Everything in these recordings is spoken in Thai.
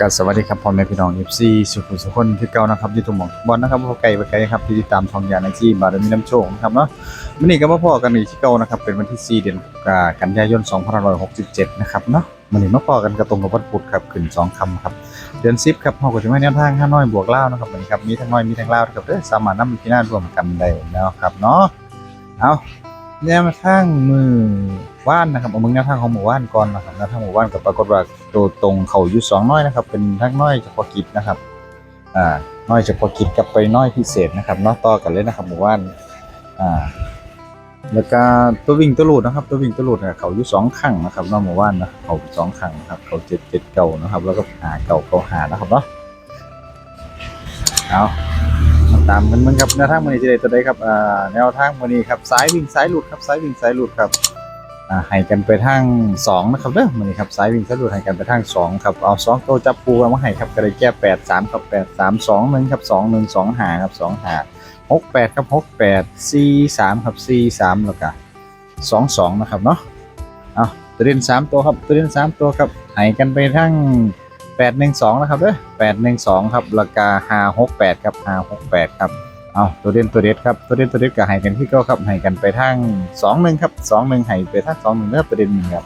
ก็สวัสดีครับพ่อแม่พี่น้อง FC สุขุมสุขคนที่เก่านะครับที่ทุกหมองบอลนะครับพ่อไก่ไปไก่ครับที่ติดตามทองยาในที่บารมีน้ำโชคนะครับเนาะวันนี้ก็มาพอกันอีกที่เก่านะครับเป็นวันที่4เดือนกันยายน2567นะครับเนาะวันนี้มาพอกันกระตรงกับวันพุธครับขึ้น2คำครับเดือน10ครับเฮาก็จะมาแนวทาง5น้อยบวกเล่านะครับวันนี้ครับมีทั้งน้อยมีทั้งล่าวนะครับเด้อสามารถนำที่น่ารวมกันได้นะครับเนาะเอา แนวทางมือว่านนะครับเอามึงแนวทางของหมู่ว่านก่อนนะครับแนวทางหมู่ว่านก็ปรากฏว่าตัวตรงเขาอยู่สองน้อยนะครับ เป็นทั้งน้อยเฉพาะกิจนะครับอ่าน้อยเฉพาะกิจกับไปน้อยพิเศษนะครับนาะต่อกันเลยนะครับหมู่บ้านอ่าแล้วก็ตัววิ่งตัวหลุดนะครับ ตัววิ่งตัวหลุดเนี่ยเขาอยู่สองขังนะครับนอกหมู่บ้านนะเขาสองขังนะครับ เขาเจ็ดเจ็ดเก่านะครับ แล้วก็หาเก่าเก่าหานะครับเนาะเอา ตามกันมึงครับแนวทางมันนี้จะได้ตัวใดครับอ่าแนวทางมันนี้ครับสายวิ่งสายหลุดครับสายวิ่งสายหลุดครับอ่าให้กันไปทางสองนะครับเด้อมันนี่ครับสายวิ่งสะดวกให้กันไปทางสองครับเอาสองโตวจับปูเอามาให้ครับก็ได้แก้แปดสามครับแปดสามสองหนึ่งครับสองหนึ่งสองหาครับสองหาหกแปดครับหกแปดสี่สามครับสี่สามแล้วก็สองสองนะครับเนาะเอาตัวเด่นสามตัวครับตัวเด่นสามตัวครับให้กันไปทาง แปดหนึ่งสองนะครับเด้อแปดหนึ่งสองครับแล้วก็ห้าหกแปดครับห้าหกแปดครับเอาตัวเด่นตัวเด็ดครับตัวเด่นตัวเด็ดก็ให้กันที่เก็ครับให้กันไปทางสองหนึ่งครับสองหนึ่งให้ไปทางสองหนึ่งเลือกตัวเด่นหนึ่งครับ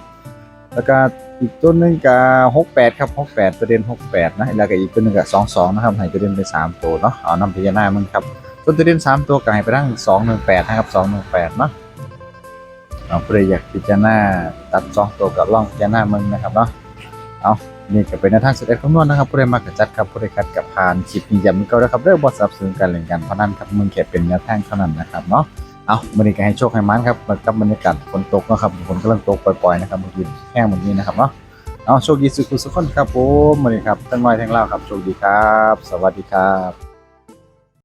แล้วก็อีกตัวหนึ่งก็หกแปดครับหกแปดตัวเด่นหกแปดนะแล้วก็อีกตัวหนึ่งก็สองสองนะครับให้ตัวเด่นไปสามตัวเนาะเอานำพิจารณามึงครับตัวตัวเด่นสามตัวก็ให้ไปทางสองหนึ่งแปดนะครับสองหนึ่งแปดเนาะเอาเพื่ออยากพิจารณาตัดสองตัวกับล่องพิจารณามึงนะครับเนาะเอา นี่ก็เป็นแนวทางสุดเด็ดคำนวณนะครับผู้ใดมากกับจัดครับผู้ใดขัดกับพานคลิปนี้ย้ำอีกก็นะครับเรื่องบทสนับสนุนการเล่นการพนันครับมึงแค่เป็นแนวทางเท่านั้นนะครับเนาะเอาวันนี้ก็ให้โชคให้มันครับกับบรรยากาศฝนตกนะครับฝนกำลังตกปล่อยๆนะครับเมื่อกี้แห้งเมื่อกี้นะครับเนาะเอาโชคดีสุขสุขคนครับผมวันนี้ครับทั้งน้อยทั้งเล่าครับโชคดีครับ สวัสดีครับ